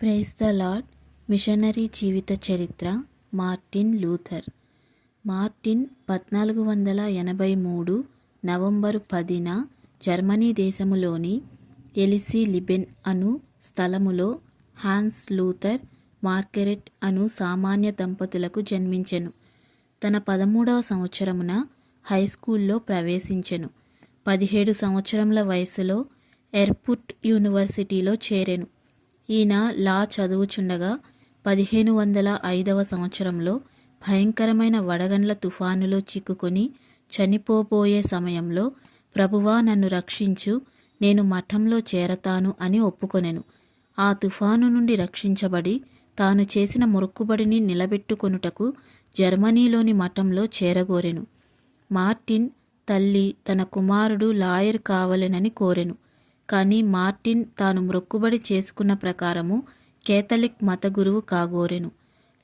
Praise the lord missionary జీవిత చరిత్ర Martin Luther Martin పద్నాలుగు వందల ఎనభై మూడు నవంబరు పదిన జర్మనీ దేశములోని ఎలిసి లిబెన్ అను స్థలములో హాన్స్ లూథర్ మార్గరెట్ అను సామాన్య దంపతులకు జన్మించెను. తన పదమూడవ సంవత్సరమున హై స్కూల్లో ప్రవేశించెను. పదిహేడు సంవత్సరముల వయసులో ఎర్పుట్ యూనివర్సిటీలో చేరెను. ఈయన లా చదువుచుండగా పదిహేను వందల ఐదవ సంవత్సరంలో భయంకరమైన వడగండ్ల తుఫానులో చిక్కుకొని చనిపోబోయే సమయంలో ప్రభువా నన్ను రక్షించు నేను మఠంలో చేరతాను అని ఒప్పుకొనెను. ఆ తుఫాను నుండి రక్షించబడి తాను చేసిన మొక్కుబడిని నిలబెట్టుకొనుటకు జర్మనీలోని మఠంలో చేరగోరెను. మార్టిన్ తల్లి తన కుమారుడు లాయర్ కావలెనని కోరెను. కానీ మార్టిన్ తాను మొక్కుబడి చేసుకున్న ప్రకారము కేథలిక్ మత గురువు కాగోరెను.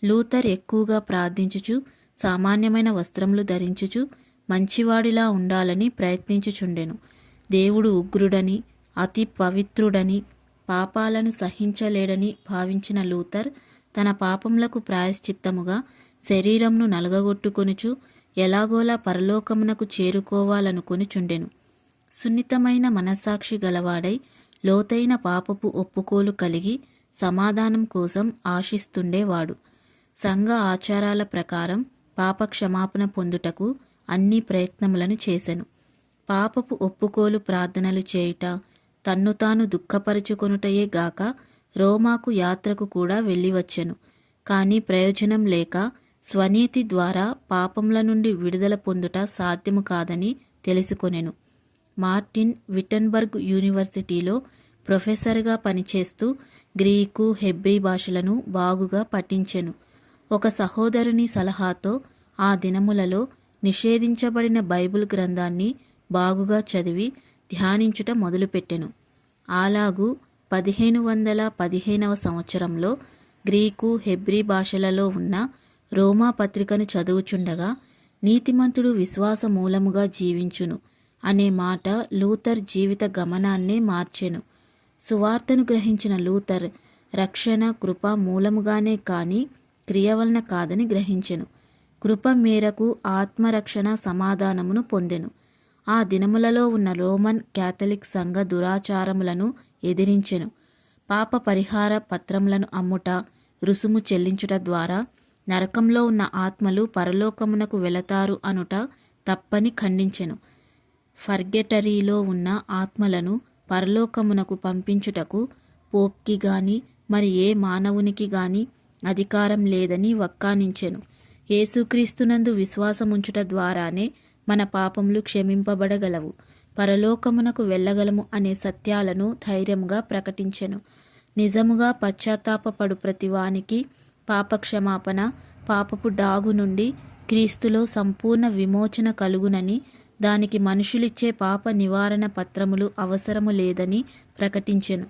లూథర్ ఎక్కువగా ప్రార్థించుచు సామాన్యమైన వస్త్రములు ధరించుచు మంచివాడిలా ఉండాలని ప్రయత్నించుచుండెను. దేవుడు ఉగ్రుడని అతి పవిత్రుడని పాపాలను సహించలేడని భావించిన లూథర్ తన పాపములకు ప్రాయశ్చిత్తముగా శరీరంను నలగగొట్టుకొనుచు ఎలాగోలా పరలోకమునకు చేరుకోవాలనుకొనుచుండెను. సున్నితమైన మనస్సాక్షి గలవాడై లోతైన పాపపు ఒప్పుకోలు కలిగి సమాధానం కోసం ఆశిస్తుండేవాడు. సంఘ ఆచారాల ప్రకారం పాప క్షమాపణ పొందుటకు అన్ని ప్రయత్నములను చేసెను. పాపపు ఒప్పుకోలు ప్రార్థనలు చేయుట తన్ను తాను దుఃఖపరుచుకొనుటయే గాక రోమాకు యాత్రకు కూడా వెళ్ళివచ్చెను. కానీ ప్రయోజనం లేక స్వనీతి ద్వారా పాపముల నుండి విడుదల పొందుట సాధ్యము కాదని తెలుసుకొనెను. మార్టిన్ విటన్బర్గ్ యూనివర్సిటీలో ప్రొఫెసర్గా పనిచేస్తూ గ్రీకు హెబ్రీ భాషలను బాగుగా పఠించెను. ఒక సహోదరుని సలహాతో ఆ దినములలో నిషేధించబడిన బైబిల్ గ్రంథాన్ని బాగుగా చదివి ధ్యానించుట మొదలుపెట్టెను. అలాగూ పదిహేను వందల పదిహేనవ సంవత్సరంలో గ్రీకు హెబ్రీ భాషలలో ఉన్న రోమా పత్రికను చదువుచుండగా నీతిమంతుడు విశ్వాస మూలముగా జీవించును. అనే మాట లూథర్ జీవిత గమనాన్నే మార్చెను. సువార్తను గ్రహించిన లూథర్ రక్షణ కృప మూలముగానే కాని క్రియ వలన కాదని గ్రహించెను. కృప మేరకు ఆత్మరక్షణ సమాధానమును పొందెను. ఆ దినములలో ఉన్న రోమన్ క్యాథలిక్ సంఘ దురాచారములను ఎదిరించెను. పాప పరిహార పత్రములను అమ్ముట రుసుము చెల్లించుట ద్వారా నరకంలో ఉన్న ఆత్మలు పరలోకమునకు వెళతారు అనుట తప్పని ఖండించెను. ఫర్గెటరీలో ఉన్న ఆత్మలను పరలోకమునకు పంపించుటకు పోప్కి గాని మరి ఏ మానవునికి గాని అధికారం లేదని వక్కానించెను. యేసుక్రీస్తునందు విశ్వాసముంచుట ద్వారానే మన పాపములు క్షమింపబడగలవు. పరలోకమునకు వెళ్ళగలము అనే సత్యాలను ధైర్యంగా ప్రకటించెను. నిజముగా పశ్చాత్తాపపడు ప్రతివానికి పాపక్షమాపణ పాపపు డాగు నుండి క్రీస్తులో సంపూర్ణ విమోచన కలుగునని దానికి మనుషులిచ్చే పాప నివారణ పత్రములు అవసరము లేదని ప్రకటించెను.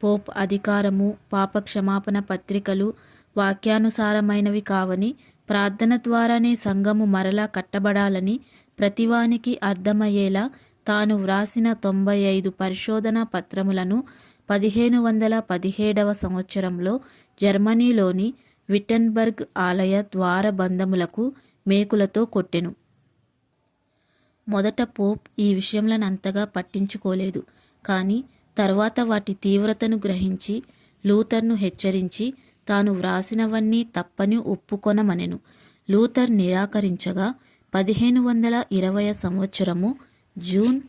పోప్ అధికారము పాప క్షమాపణ పత్రికలు వాక్యానుసారమైనవి కావని ప్రార్థన ద్వారానే సంఘము మరలా కట్టబడాలని ప్రతివానికి అర్థమయ్యేలా తాను వ్రాసిన తొంభై ఐదు పరిశోధనా పత్రములను పదిహేను వందల పదిహేడవ సంవత్సరంలో జర్మనీలోని విటన్బర్గ్ ఆలయ ద్వారబంధములకు మేకులతో కొట్టెను. మొదట పోప్ ఈ విషయంలను అంతగా పట్టించుకోలేదు. కానీ తర్వాత వాటి తీవ్రతను గ్రహించి లూథర్ను హెచ్చరించి తాను వ్రాసినవన్నీ తప్పని ఒప్పుకొనమనెను. లూథర్ నిరాకరించగా పదిహేను వందల ఇరవై సంవత్సరము జూన్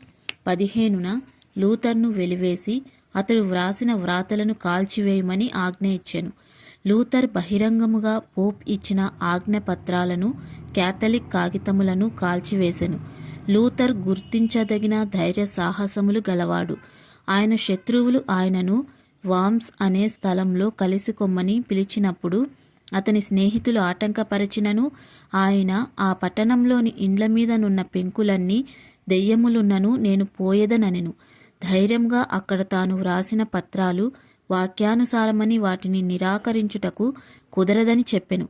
పదిహేనున లూథర్ను వెలివేసి అతడు వ్రాసిన వ్రాతలను కాల్చివేయమని ఆజ్ఞ ఇచ్చాను. లూథర్ బహిరంగముగా పోప్ ఇచ్చిన ఆజ్ఞపత్రాలను క్యాథలిక్ కాగితములను కాల్చివేశాను లూథర్ గుర్తించదగిన ధైర్య సాహసములు గలవాడు. ఆయన శత్రువులు ఆయనను వామ్స్ అనే స్థలంలో కలిసి కొమ్మని పిలిచినప్పుడు అతని స్నేహితులు ఆటంకపరచినను ఆయన ఆ పట్టణంలోని ఇండ్ల మీదనున్న పెంకులన్నీ దెయ్యములున్నను నేను పోయేదనెను. ధైర్యంగా అక్కడ తాను వ్రాసిన పత్రాలు వాక్యానుసారమని వాటిని నిరాకరించుటకు కుదరదని చెప్పెను.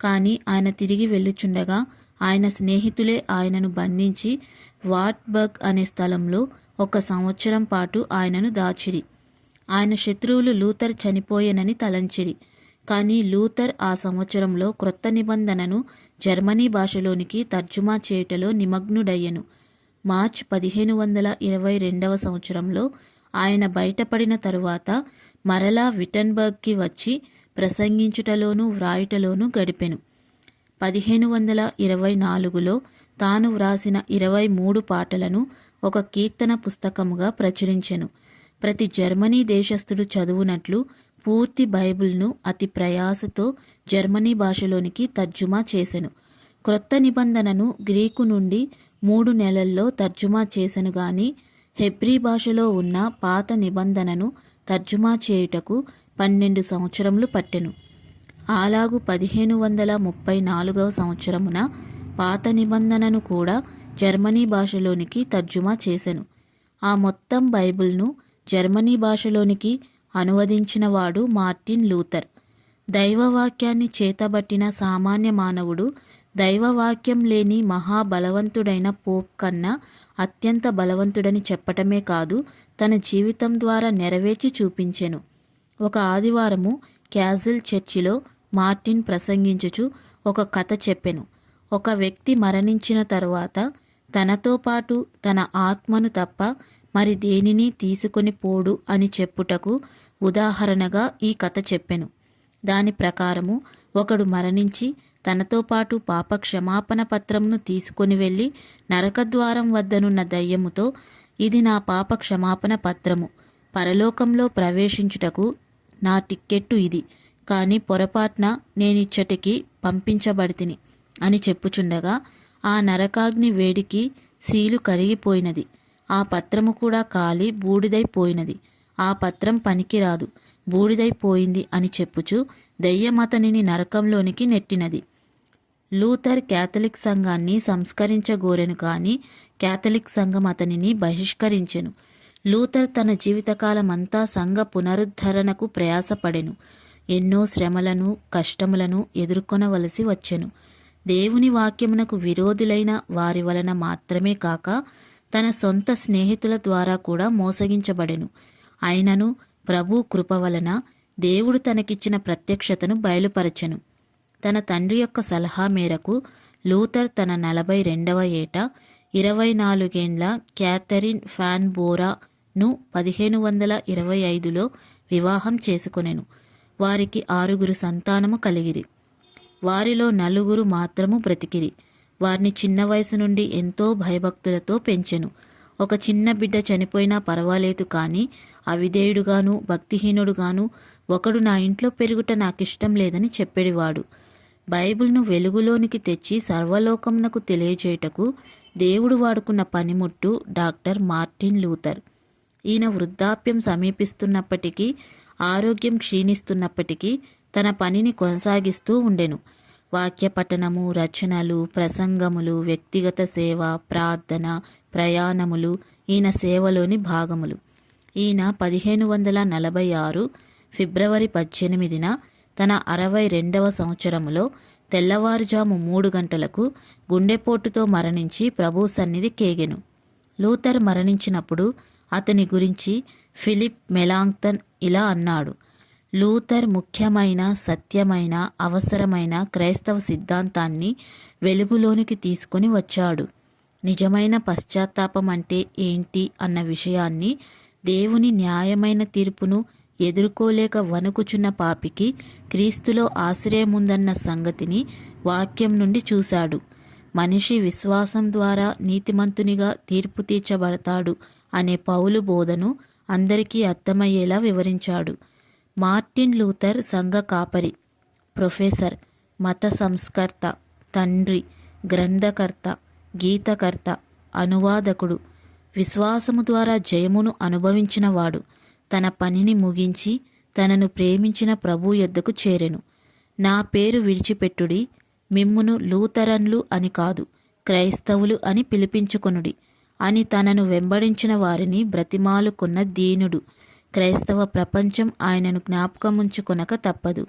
కానీ ఆయన తిరిగి వెళ్ళుచుండగా ఆయన స్నేహితులే ఆయనను బంధించి వాట్బర్గ్ అనే స్థలంలో ఒక సంవత్సరం పాటు ఆయనను దాచిరి. ఆయన శత్రువులు లూథర్ చనిపోయేనని తలంచిరి. కానీ లూథర్ ఆ సంవత్సరంలో క్రొత్త నిబంధనను జర్మనీ భాషలోనికి తర్జుమా చేయుటలో నిమగ్నుడయ్యెను. మార్చ్ పదిహేను వందల ఇరవై రెండవ సంవత్సరంలో ఆయన బయటపడిన తరువాత మరలా విటన్బర్గ్కి వచ్చి ప్రసంగించుటలోనూ వ్రాయుటలోనూ గడిపెను. పదిహేను వందల ఇరవై నాలుగులో తాను వ్రాసిన ఇరవై మూడు పాటలను ఒక కీర్తన పుస్తకముగా ప్రచురించెను. ప్రతి జర్మనీ దేశస్థుడు చదువునట్లు పూర్తి బైబిల్ను అతి ప్రయాసతో జర్మనీ భాషలోనికి తర్జుమా చేసెను. క్రొత్త నిబంధనను గ్రీకు నుండి మూడు నెలల్లో తర్జుమా చేసెను గాని హెబ్రీ భాషలో ఉన్న పాత నిబంధనను తర్జుమా చేయుటకు పన్నెండు సంవత్సరములు పట్టెను. అలాగు పదిహేను వందల ముప్పై నాలుగవ సంవత్సరమున పాత నిబంధనను కూడా జర్మనీ భాషలోనికి తర్జుమా చేసెను. ఆ మొత్తం బైబిల్ను జర్మనీ భాషలోనికి అనువదించినవాడు మార్టిన్ లూథర్ దైవవాక్యాన్ని చేతబట్టిన సామాన్య మానవుడు దైవవాక్యం లేని మహాబలవంతుడైన పోప్ కన్నా అత్యంత బలవంతుడని చెప్పటమే కాదు తన జీవితం ద్వారా నెరవేర్చి చూపించెను. ఒక ఆదివారము క్యాజిల్ చర్చిలో మార్టిన్ ప్రసంగించుచు ఒక కథ చెప్పెను. ఒక వ్యక్తి మరణించిన తరువాత తనతో పాటు తన ఆత్మను తప్ప మరి దేనిని తీసుకొని పోడు అని చెప్పుటకు ఉదాహరణగా ఈ కథ చెప్పెను. దాని ప్రకారము ఒకడు మరణించి తనతో పాటు పాప క్షమాపణ పత్రమును తీసుకొని వెళ్ళి నరకద్వారం వద్దనున్న దయ్యముతో ఇది నా పాప క్షమాపణ పత్రము. పరలోకంలో ప్రవేశించుటకు నా టిక్కెట్టు ఇది. కానీ పొరపాటున నేనిచ్చటికి పంపించబడితిని అని చెప్పుచుండగా ఆ నరకాగ్ని వేడికి సీలు కరిగిపోయినది. ఆ పత్రము కూడా కాలి బూడిదైపోయినది. ఆ పత్రం పనికిరాదు. బూడిదైపోయింది అని చెప్పుచు దెయ్యమతనిని నరకంలోనికి నెట్టినది. లూథర్ క్యాథలిక్ సంఘాన్ని సంస్కరించగోరెను కానీ క్యాథలిక్ సంఘం అతనిని బహిష్కరించెను. లూథర్ తన జీవితకాలమంతా సంఘ పునరుద్ధరణకు ప్రయాసపడెను. ఎన్నో శ్రమలను కష్టములను ఎదుర్కొనవలసి వచ్చెను. దేవుని వాక్యమునకు విరోధులైన వారి వలన మాత్రమే కాక తన సొంత స్నేహితుల ద్వారా కూడా మోసగించబడెను. అయినను ప్రభు కృప వలన దేవుడు తనకిచ్చిన ప్రత్యక్షతను బయలుపరచెను. తన తండ్రి యొక్క సలహా మేరకు లూథర్ తన నలభై రెండవ ఏట ఇరవై నాలుగేండ్ల క్యాథరిన్ ఫ్యాన్ బోరా ను పదిహేను వందల ఇరవై ఐదులో వివాహం చేసుకొనెను. వారికి ఆరుగురు సంతానము కలిగిరి. వారిలో నలుగురు మాత్రము బ్రతికిరి. వారిని చిన్న వయసు నుండి ఎంతో భయభక్తులతో పెంచెను. ఒక చిన్న బిడ్డ చనిపోయినా పర్వాలేదు కానీ అవిధేయుడుగాను భక్తిహీనుడుగాను ఒకడు నా ఇంట్లో పెరుగుట నాకిష్టం లేదని చెప్పేడివాడు బైబిల్ను వెలుగులోనికి తెచ్చి సర్వలోకమునకు తెలియజేయటకు దేవుడు వాడుకున్న పనిముట్టు డాక్టర్ మార్టిన్ లూథర్ ఈయన వృద్ధాప్యం సమీపిస్తున్నప్పటికీ ఆరోగ్యం క్షీణిస్తున్నప్పటికీ తన పనిని కొనసాగిస్తూ ఉండెను. వాక్య పఠనము రచనలు ప్రసంగములు వ్యక్తిగత సేవ ప్రార్థన ప్రయాణములు ఈయన సేవలోని భాగములు. ఈయన పదిహేను వందల నలభై ఆరు ఫిబ్రవరి పద్దెనిమిదిన తన అరవై రెండవ సంవత్సరములో తెల్లవారుజాము మూడు గంటలకు గుండెపోటుతో మరణించి ప్రభు సన్నిధి కేగెను. లూథర్ మరణించినప్పుడు అతని గురించి ఫిలిప్ మెలాంగ్తన్ ఇలా అన్నాడు. లూథర్ ముఖ్యమైన సత్యమైన అవసరమైన క్రైస్తవ సిద్ధాంతాన్ని వెలుగులోనికి తీసుకొని వచ్చాడు. నిజమైన పశ్చాత్తాపం అంటే ఏంటి అన్న విషయాన్ని దేవుని న్యాయమైన తీర్పును ఎదుర్కోలేక వణుకుచున్న పాపికి క్రీస్తులో ఆశ్రయముందన్న సంగతిని వాక్యం నుండి చూశాడు. మనిషి విశ్వాసం ద్వారా నీతిమంతునిగా తీర్పు తీర్చబడతాడు అనే పౌలు బోధను అందరికీ అర్థమయ్యేలా వివరించాడు. మార్టిన్ లూథర్ సంఘ కాపరి ప్రొఫెసర్ మత సంస్కర్త తండ్రి గ్రంథకర్త గీతకర్త అనువాదకుడు విశ్వాసము ద్వారా జయమును అనుభవించినవాడు. తన పనిని ముగించి తనను ప్రేమించిన ప్రభు యొద్దకు చేరెను. నా పేరు విడిచిపెట్టుడి మిమ్మును లూథరన్లు అని కాదు క్రైస్తవులు అని పిలిపించుకొనుడి. అని తనను వెంబడించిన వారిని బ్రతిమాలుకున్న దీనుడు. క్రైస్తవ ప్రపంచం ఆయనను జ్ఞాపకముంచుకొనక తప్పదు.